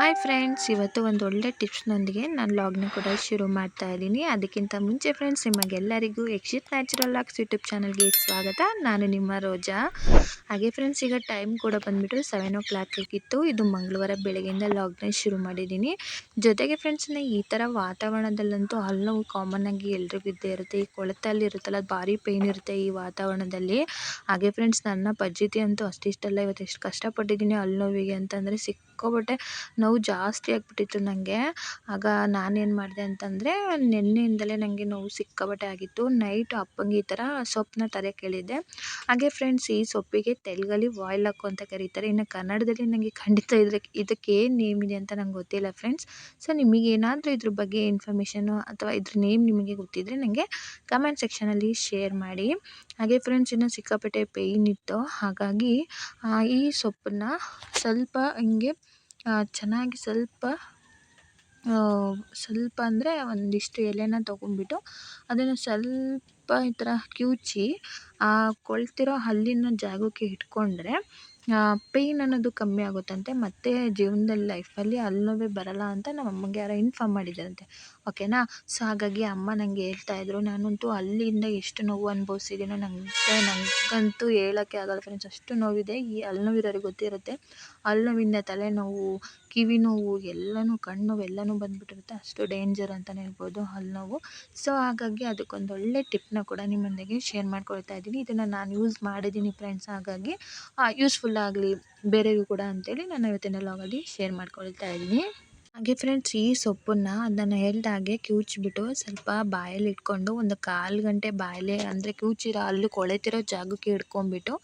Hi friends ಇವತ್ತು ಒಂದು ಒಳ್ಳೆ ಟಿಪ್ಸ್ನೊಂದಿಗೆ ನಾನು ಲಾಗ್ನ ಕೂಡ ಶುರು ಮಾಡ್ತಾ ಇದ್ದೀನಿ. ಅದಕ್ಕಿಂತ ಮುಂಚೆ ಫ್ರೆಂಡ್ಸ್ ನಿಮಗೆಲ್ಲರಿಗೂ ಎಕ್ಸಿಟ್ ನ್ಯಾಚುರಲ್ ಲಾಗ್ಸ್ ಯೂಟ್ಯೂಬ್ ಚಾನಲ್ಗೆ ಸ್ವಾಗತ. ನಾನು ನಿಮ್ಮ ರೋಜಾ. ಹಾಗೆ ಫ್ರೆಂಡ್ಸ್ ಈಗ ಟೈಮ್ ಕೂಡ ಬಂದುಬಿಟ್ಟು ಸೆವೆನ್ ಓ ಆಗಿತ್ತು. ಇದು ಮಂಗಳವಾರ ಬೆಳಗ್ಗೆಯಿಂದ ಲಾಗ್ನ ಶುರು ಮಾಡಿದ್ದೀನಿ. ಜೊತೆಗೆ ಫ್ರೆಂಡ್ಸ್ ಈ ಥರ ವಾತಾವರಣದಲ್ಲಂತೂ ಹಲ್ಲವು ಕಾಮನ್ ಆಗಿ ಎಲ್ರಿಗೂ ಇದ್ದೇ ಇರುತ್ತೆ. ಈ ಕೊಳತಲ್ಲಿ ಇರುತ್ತಲ್ಲ ಭಾರಿ ಪೇಯ್ನ್ ಇರುತ್ತೆ ಈ ವಾತಾವರಣದಲ್ಲಿ. ಹಾಗೆ ಫ್ರೆಂಡ್ಸ್ ನನ್ನ ಪಜ್ಜಿತಿ ಅಂತೂ ಅಷ್ಟಿಷ್ಟಲ್ಲ. ಇವತ್ತು ಎಷ್ಟು ಕಷ್ಟಪಟ್ಟಿದ್ದೀನಿ ಹಲ್ಲು ನೋವಿಗೆ ಅಂತಂದರೆ ಸಿಕ್ಕಾಪಟ್ಟೆ ನೋವು ಜಾಸ್ತಿ ಆಗಿಬಿಟ್ಟಿತ್ತು ನನಗೆ ಆಗ ನಾನೇನು ಮಾಡಿದೆ ಅಂತಂದರೆ, ನಿನ್ನೆಯಿಂದಲೇ ನನಗೆ ನೋವು ಸಿಕ್ಕಾಪಟ್ಟೆ ಆಗಿತ್ತು. ನೈಟ್ ಅಪ್ಪಂಗೆ ಈ ಥರ ಸೊಪ್ಪನ್ನ ತರಕ್ಕೆ ಹೇಳಿದ್ದೆ ಹಾಗೆ ಫ್ರೆಂಡ್ಸ್, ಈ ಸೊಪ್ಪಿಗೆ ತೆಲುಗಲ್ಲಿ ವಾಯ್ಲ್ ಹಾಕು ಅಂತ ಕರೀತಾರೆ. ಇನ್ನು ಕನ್ನಡದಲ್ಲಿ ನನಗೆ ಖಂಡಿತ ಇದಕ್ಕೆ ಇದಕ್ಕೆ ಏನು ನೇಮ್ ಇದೆ ಅಂತ ನಂಗೆ ಗೊತ್ತಿಲ್ಲ ಫ್ರೆಂಡ್ಸ್. ಸೊ ನಿಮಗೇನಾದರೂ ಇದ್ರ ಬಗ್ಗೆ ಇನ್ಫಾರ್ಮೇಷನು ಅಥವಾ ಇದ್ರ ನೇಮ್ ನಿಮಗೆ ಗೊತ್ತಿದ್ದರೆ ನನಗೆ ಕಮೆಂಟ್ ಸೆಕ್ಷನಲ್ಲಿ ಶೇರ್ ಮಾಡಿ. ಹಾಗೆ ಫ್ರೆಂಡ್ಸ್, ಇನ್ನು ಸಿಕ್ಕಾಪಟ್ಟೆ ಪೇಯ್ನ್ ಇತ್ತು. ಹಾಗಾಗಿ ಈ ಸೊಪ್ಪನ್ನ ಸ್ವಲ್ಪ ಹಿಂಗೆ ಚೆನ್ನಾಗಿ ಸ್ವಲ್ಪ ಸ್ವಲ್ಪ ಅಂದರೆ ಒಂದಿಷ್ಟು ಎಲೆನ ತೊಗೊಂಡ್ಬಿಟ್ಟು ಅದನ್ನು ಸ್ವಲ್ಪ ಈ ಥರ ಕಿವುಚಿ ಆ ಕೊಳೆತಿರೋ ಹಲ್ಲಿನ ಜಾಗಕ್ಕೆ ಇಟ್ಕೊಂಡ್ರೆ ಪೇಯ್ನ್ ಅನ್ನೋದು ಕಮ್ಮಿ ಆಗುತ್ತಂತೆ, ಮತ್ತು ಜೀವನದಲ್ಲಿ ಲೈಫಲ್ಲಿ ಹಲ್ಲು ನೋವೇ ಬರೋಲ್ಲ ಅಂತ ನಮ್ಮ ಅಮ್ಮಂಗೆ ಯಾರೋ ಇನ್ಫಾರ್ಮ್ ಮಾಡಿದ್ದಾರಂತೆ. ಓಕೆನಾ ಸೊ ಹಾಗಾಗಿ ಅಮ್ಮ ನನಗೆ ಹೇಳ್ತಾಯಿದ್ರು ನಾನಂತೂ ಅಲ್ಲಿಂದ ಎಷ್ಟು ನೋವು ಅನುಭವಿಸಿದ್ದೀನೋ ನನಗೆ ನನಗಂತೂ ಹೇಳೋಕ್ಕೆ ಆಗಲ್ಲ ಫ್ರೆಂಡ್ಸ್ ಅಷ್ಟು ನೋವಿದೆ, ಈ ಹಲ್ಲು ನೋವಿರೋರಿಗೆ ಗೊತ್ತಿರುತ್ತೆ. ಹಲ್ಲು ನೋವಿಂದ ತಲೆನೋವು ಕಿವಿ ನೋವು, ಎಲ್ಲನೂ, ಕಣ್ಣು ನೋವು ಅಷ್ಟು ಡೇಂಜರ್ ಅಂತಲೇ ಹೇಳ್ಬೋದು ಹಲ್ಲು ನೋವು. ಸೊ ಹಾಗಾಗಿ ಅದಕ್ಕೊಂದು ಒಳ್ಳೆ ಟಿಪ್ನ ಕೂಡ ನಿಮ್ಮೊಂದಿಗೆ ಶೇರ್ ಮಾಡ್ಕೊಳ್ತಾ ಇದ್ದೀನಿ. ಇದನ್ನು ನಾನು ಯೂಸ್ ಮಾಡಿದ್ದೀನಿ ಫ್ರೆಂಡ್ಸ್ ಹಾಗಾಗಿ ಯೂಸ್ಫುಲ್ ಆಗಲಿ ಬೇರೆಯವ್ರಿಗೂ ಕೂಡ ಅಂತೇಳಿ ನಾನು ಇವತ್ತಿನ ಲಾಗಲ್ಲಿ ಶೇರ್ ಮಾಡ್ಕೊಳ್ತಾ ಇದ್ದೀನಿ. ಹಾಗೆ ಫ್ರೆಂಡ್ಸ್ ಈ ಸೊಪ್ಪನ್ನು ಅದನ್ನು ಹೇಳ್ದಾಗೆ ಕಿವುಚ್ಬಿಟ್ಟು ಸ್ವಲ್ಪ ಬಾಯಲ್ಲಿ ಇಟ್ಕೊಂಡು ಒಂದು ಕಾಲು ಗಂಟೆ ಬಾಯಲ್ಲಿ ಅಂದರೆ ಕಿವುಚಿರೋ ಅಲ್ಲಿ ಕೊಳೆತಿರೋ ಜಾಗಕ್ಕೆ ಇಟ್ಕೊಂಡ್ಬಿಟ್ಟು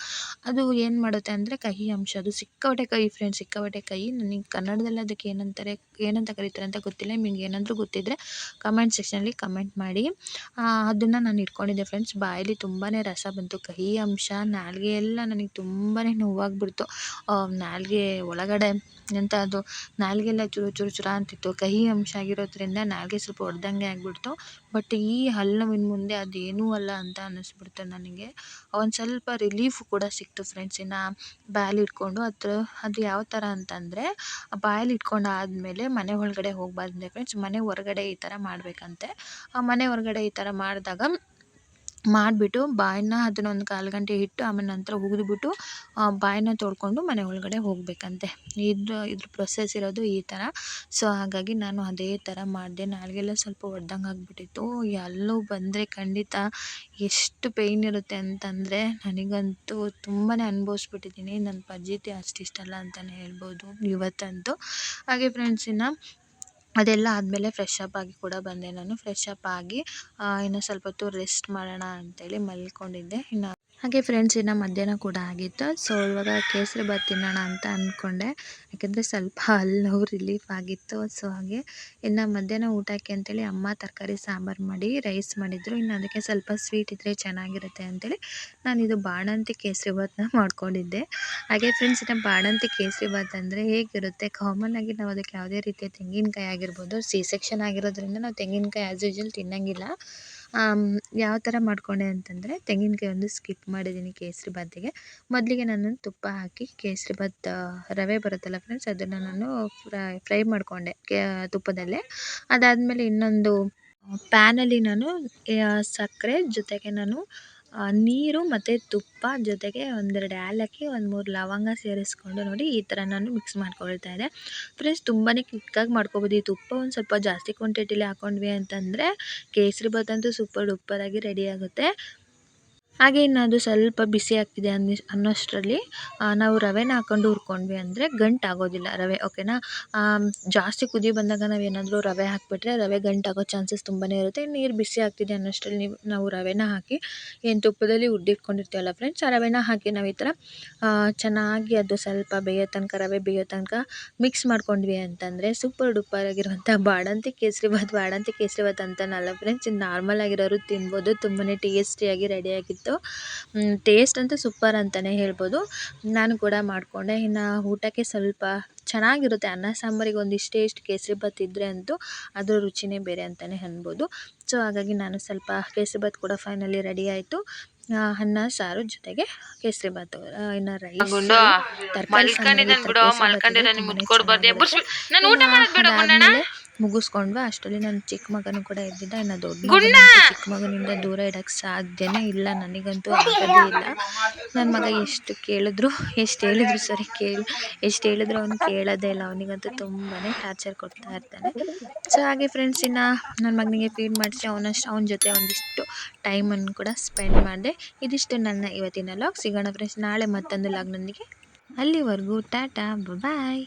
ಅದು ಏನು ಮಾಡುತ್ತೆ ಅಂದರೆ ಕಹಿ ಅಂಶ, ಅದು ಸಿಕ್ಕಾಪಟ್ಟೆ ಕಹಿ ಫ್ರೆಂಡ್ಸ್ ಸಿಕ್ಕಾಪಟ್ಟೆ ಕಹಿ. ನನಗೆ ಕನ್ನಡದಲ್ಲಿ ಅದಕ್ಕೆ ಏನಂತಾರೆ, ಏನಂತ ಕರೀತಾರೆ ಅಂತ ಗೊತ್ತಿಲ್ಲ. ನಿಮ್ಗೆ ಏನಾದರೂ ಗೊತ್ತಿದ್ದರೆ ಕಮೆಂಟ್ ಸೆಕ್ಷನಲ್ಲಿ ಕಮೆಂಟ್ ಮಾಡಿ. ಅದನ್ನು ನಾನು ಇಟ್ಕೊಂಡಿದ್ದೆ ಫ್ರೆಂಡ್ಸ್ ಬಾಯಲ್ಲಿ ತುಂಬಾ ರಸ ಬಂತು. ಕಹಿ ಅಂಶ, ನಾಲಿಗೆ ಎಲ್ಲ ನನಗೆ ತುಂಬಾ ನೋವಾಗಿಬಿಡ್ತು. ನಾಲಿಗೆ ಒಳಗಡೆ ಎಂಥ ಅದು ನಾಲಿಗೆ ಎಲ್ಲ ಚುರು ಚುರು ಚುರ ಅಂತಿತ್ತು. ಕಹಿ ಅಂಶ ಆಗಿರೋದ್ರಿಂದ ನಾಲಿಗೆ ಸ್ವಲ್ಪ ಒಡೆದಂಗೆ ಆಗಿಬಿಡ್ತು. ಬಟ್ ಈ ಹಲ್ಲು ನೋವಿನ ಮುಂದೆ ಅದೇನೂ ಅಲ್ಲ ಅಂತ ಅನ್ನಿಸ್ಬಿಡ್ತು ನನಗೆ. ಒಂದು ಸ್ವಲ್ಪ ರಿಲೀಫ್ ಕೂಡ ಸಿಕ್ತು ಫ್ರೆಂಡ್ಸ್ ಇನ್ನು ಬಾಯಲ್ಲಿ ಇಟ್ಕೊಂಡು. ಅದು ಅದು ಯಾವ ಥರ ಅಂತಂದರೆ ಬಾಯಲ್ಲಿ ಇಟ್ಕೊಂಡು ಆದಮೇಲೆ ಮನೆ ಒಳಗಡೆ ಹೋಗಬಾರ್ದಂತೆ ಫ್ರೆಂಡ್ಸ್ ಮನೆ ಹೊರಗಡೆ ಈ ಥರ ಮಾಡಬೇಕಂತೆ. ಆ ಮನೆ ಹೊರಗಡೆ ಈ ಥರ ಮಾಡಿದಾಗ ಮಾಡಿಬಿಟ್ಟು ಬಾಯನ್ನ ಅದನ್ನ ಒಂದು ಕಾಲು ಗಂಟೆ ಇಟ್ಟು ಆಮೇಲೆ ನಂತರ ಉಗಿದ್ಬಿಟ್ಟು ಬಾಯನ್ನ ತೊಳ್ಕೊಂಡು ಮನೆ ಒಳಗಡೆ ಹೋಗಬೇಕಂತೆ. ಇದು, ಇದ್ರ ಪ್ರೊಸೆಸ್ ಇರೋದು ಈ ಥರ ಸೊ ಹಾಗಾಗಿ ನಾನು ಅದೇ ಥರ ಮಾಡಿದೆ. ನಾಲಿಗೆಲ್ಲ ಸ್ವಲ್ಪ ಒಡ್ದಂಗೆ ಆಗಿಬಿಟ್ಟಿತ್ತು. ಎಲ್ಲೂ ಬಂದರೆ ಖಂಡಿತ ಎಷ್ಟು ಪೇಯ್ನ್ ಇರುತ್ತೆ ಅಂತಂದರೆ ನನಗಂತೂ ತುಂಬಾ ಅನುಭವಿಸ್ಬಿಟ್ಟಿದ್ದೀನಿ. ನನ್ನ ಪಜ್ಜಿತಿ ಅಷ್ಟಿಷ್ಟಲ್ಲ ಅಂತಲೇ ಹೇಳ್ಬೋದು ಇವತ್ತಂತೂ. ಹಾಗೆ ಫ್ರೆಂಡ್ಸ್ ಇನ್ನು ಅದೆಲ್ಲ ಆದಮೇಲೆ ಫ್ರೆಶ್ ಅಪ್ ಆಗಿ ಕೂಡ ಬಂದೆ ನಾನು. ಫ್ರೆಶ್ ಅಪ್ ಆಗಿ ಇನ್ನು ಸ್ವಲ್ಪ ಹೊತ್ತು ರೆಸ್ಟ್ ಮಾಡೋಣ ಅಂತೇಳಿ ಮಲ್ಕೊಂಡಿದ್ದೆ. ಇನ್ನು ಹಾಗೆ ಫ್ರೆಂಡ್ಸ್ ಇನ್ನು ಮಧ್ಯಾಹ್ನ ಕೂಡ ಆಗಿತ್ತು. ಸೊ ಇವಾಗ ಕೇಸರಿ ಬಾತ್ ತಿನ್ನೋಣ ಅಂತ ಅಂದ್ಕೊಂಡೆ ಯಾಕೆಂದರೆ ಸ್ವಲ್ಪ ಹಲ್ಲು ರಿಲೀಫ್ ಆಗಿತ್ತು. ಸೊ ಹಾಗೆ ಇನ್ನು ಮಧ್ಯಾಹ್ನ ಊಟಕ್ಕೆ ಅಂತೇಳಿ ಅಮ್ಮ ತರಕಾರಿ, ಸಾಂಬಾರು ಮಾಡಿ ರೈಸ್ ಮಾಡಿದ್ರು. ಇನ್ನು ಅದಕ್ಕೆ ಸ್ವಲ್ಪ ಸ್ವೀಟ್ ಇದ್ದರೆ ಚೆನ್ನಾಗಿರುತ್ತೆ ಅಂತೇಳಿ ನಾನಿದು ಬಾಣಂತಿ ಕೇಸರಿ ಬಾತನ್ನ ಮಾಡ್ಕೊಂಡಿದ್ದೆ. ಹಾಗೆ ಫ್ರೆಂಡ್ಸ್ ಇನ್ನು ಬಾಣಂತಿ ಕೇಸರಿ ಬಾತ್ ಅಂದರೆ ಹೇಗಿರುತ್ತೆ? ಕಾಮನ್ ಆಗಿ ನಾವು ಅದಕ್ಕೆ ಯಾವುದೇ ರೀತಿಯ ತೆಂಗಿನಕಾಯಿ ಆಗಿರ್ಬೋದು ಸಿ ಸೆಕ್ಷನ್ ಆಗಿರೋದ್ರಿಂದ ನಾವು ತೆಂಗಿನಕಾಯಿ ಆ್ಯಸ್ ಯೂಶ್ವಲ್ ತಿನ್ನೋಂಗಿಲ್ಲ. ಯಾವ ಥರ ಮಾಡಿಕೊಂಡೆ ಅಂತಂದರೆ, ತೆಂಗಿನಕಾಯಿ ಒಂದು ಸ್ಕಿಪ್ ಮಾಡಿದ್ದೀನಿ ಕೇಸರಿ ಬಾತಿಗೆ ಮೊದಲಿಗೆ ನಾನು ತುಪ್ಪ ಹಾಕಿ ಕೇಸರಿ ಬಾತ್ ರವೆ ಬರುತ್ತಲ್ಲ ಫ್ರೆಂಡ್ಸ್ ಅದನ್ನು ನಾನು ಫ್ರೈ ಫ್ರೈ ಮಾಡಿಕೊಂಡೆ ತುಪ್ಪದಲ್ಲೇ. ಅದಾದಮೇಲೆ ಇನ್ನೊಂದು ಪ್ಯಾನಲ್ಲಿ ನಾನು ಸಕ್ಕರೆ ಜೊತೆಗೆ ನಾನು ನೀರು ಮತ್ತು ತುಪ್ಪ ಜೊತೆಗೆ ಒಂದೆರಡು ಏಲಕ್ಕಿ, ಒಂದು ಮೂರು ಲವಂಗ ಸೇರಿಸ್ಕೊಂಡು ನೋಡಿ ಈ ಥರ ನಾನು ಮಿಕ್ಸ್ ಮಾಡ್ಕೊಳ್ತಾ ಇದ್ದೆ. ಫ್ರೆಂಡ್ಸ್ ತುಂಬಾ ಕ್ವಿಕ್ಕಾಗಿ ಮಾಡ್ಕೊಬೋದು. ಈ ತುಪ್ಪ ಒಂದು ಸ್ವಲ್ಪ ಜಾಸ್ತಿ ಕ್ವಾಂಟಿಟಿಲಿ ಹಾಕ್ಕೊಂಡ್ವಿ ಅಂತಂದರೆ ಕೇಸರಿ ಬಾತ್ ಅಂತೂ ಸೂಪರ್ ಡೂಪರಾಗಿ ರೆಡಿ ಆಗುತ್ತೆ. ಹಾಗೆ ಅದು ಸ್ವಲ್ಪ ಬಿಸಿ ಆಗ್ತಿದೆ ಅನ್ನಿ, ಅನ್ನೋಷ್ಟರಲ್ಲಿ ನಾವು ರವೆನ ಹಾಕ್ಕೊಂಡು ಹುರ್ಕೊಂಡ್ವಿ ಅಂದರೆ ಗಂಟಾಗೋದಿಲ್ಲ ರವೆ, ಓಕೆನಾ? ಜಾಸ್ತಿ ಕುದಿ ಬಂದಾಗ ನಾವು ಏನಾದರೂ ರವೆ ಹಾಕಿಬಿಟ್ರೆ ರವೆ ಗಂಟಾಗೋ ಚಾನ್ಸಸ್ ತುಂಬಾ ಇರುತ್ತೆ. ನೀರು ಬಿಸಿ ಆಗ್ತಿದೆ ಅನ್ನೋಷ್ಟರಲ್ಲಿ ನೀವು, ನಾವು ರವೆನ ಹಾಕಿ, ಏನು ತುಪ್ಪದಲ್ಲಿ ಉಡ್ಡಿಟ್ಕೊಂಡಿರ್ತೀವಲ್ಲ ಫ್ರೆಂಡ್ಸ್ ಆ ರವೆನ ಹಾಕಿ ನಾವು ಈ ಥರ ಚೆನ್ನಾಗಿ ಅದು ಸ್ವಲ್ಪ ಬೇಯೋ ತನಕ, ರವೆ ಬೇಯೋ ತನಕ ಮಿಕ್ಸ್ ಮಾಡ್ಕೊಂಡ್ವಿ ಅಂತಂದರೆ ಸೂಪರ್ ಡೂಪರ್ ಆಗಿರುವಂಥ ಭಾತ್ ಬಾಡಂತಿ ಕೇಸರಿ ಕೇಸರಿಬಾತ್ ಅಂತನಲ್ಲ ಫ್ರೆಂಡ್ಸ್ ಇದು ನಾರ್ಮಲ್ ಆಗಿರೋರು ತಿನ್ಬೋದು ತುಂಬಾ ಟೇಸ್ಟಿಯಾಗಿ ರೆಡಿಯಾಗಿತ್ತು ಟೇಸ್ಟ್ ಅಂತೂ ಸೂಪರ್ ಅಂತಲೇ ಹೇಳ್ಬೋದು. ನಾನು ಕೂಡ ಮಾಡಿಕೊಂಡೆ. ಇನ್ನು ಊಟಕ್ಕೆ ಸ್ವಲ್ಪ ಚೆನ್ನಾಗಿರುತ್ತೆ. ಅನ್ನ ಸಾಂಬಾರಿಗೆ ಒಂದು ಇಷ್ಟೇ ಇಷ್ಟು ಕೇಸರಿಬಾತ್ ಇದ್ದರೆ ಅಂತೂ ಅದರ ರುಚಿಯೇ ಬೇರೆ ಅಂತಲೇ ಅನ್ಬೋದು. ಸೊ ಹಾಗಾಗಿ ನಾನು ಸ್ವಲ್ಪ ಕೇಸರಿಬಾತ್ ಕೂಡ ಫೈನಲಿ ರೆಡಿ ಆಯಿತು. ಅನ್ನ ಸಾರು ಜೊತೆಗೆ ಕೇಸರಿ ಬಾತು ಆ, ಇನ್ನು ರೈಸ್ ತರಕಾರಿ ಸಾಂಬಾರು ನಾನು ಊಟ ಮಾಡೋದು ಬೇಡ ಗುಂಡಣ್ಣ. ಮುಗಿಸ್ಕೊಂಡ್ವಾ ಅಷ್ಟರಲ್ಲಿ ನನ್ನ ಚಿಕ್ಕ ಮಗನೂ ಕೂಡ ಇದ್ದಿದ್ದ ಇನ್ನು ದೊಡ್ಡ ಚಿಕ್ಕ ಮಗನಿಂದ ದೂರ ಇಡಕ್ಕೆ ಸಾಧ್ಯನೇ ಇಲ್ಲ. ನನಗಂತೂ ಆಗೋದೇ ಇಲ್ಲ. ನನ್ನ ಮಗ ಎಷ್ಟು ಕೇಳಿದ್ರು ಎಷ್ಟು ಹೇಳಿದ್ರು ಸರಿ ಕೇಳಿ ಎಷ್ಟು ಹೇಳಿದ್ರು ಅವನು ಕೇಳೋದೇ ಇಲ್ಲ. ಅವನಿಗಂತೂ ತುಂಬಾ ಟಾರ್ಚರ್ ಕೊಡ್ತಾ ಇರ್ತಾನೆ. ಸೊ ಹಾಗೆ ಫ್ರೆಂಡ್ಸ್ ಇನ್ನು ನನ್ನ ಮಗನಿಗೆ ಫೀಡ್ ಮಾಡಿಸಿ ಅವನಷ್ಟು ಅವನ ಜೊತೆ ಒಂದಿಷ್ಟು ಟೈಮನ್ನು ಕೂಡ ಸ್ಪೆಂಡ್ ಮಾಡಿದೆ. ಇದಿಷ್ಟು ನನ್ನ ಇವತ್ತಿನ ಲಾಗ್ ಸಿಗೋಣ ಫ್ರೆಂಡ್ಸ್ ನಾಳೆ ಮತ್ತೊಂದು ಲಾಗ್ನೊಂದಿಗೆ ಅಲ್ಲಿವರೆಗೂ ಟಾಟಾ ಬಾಯ್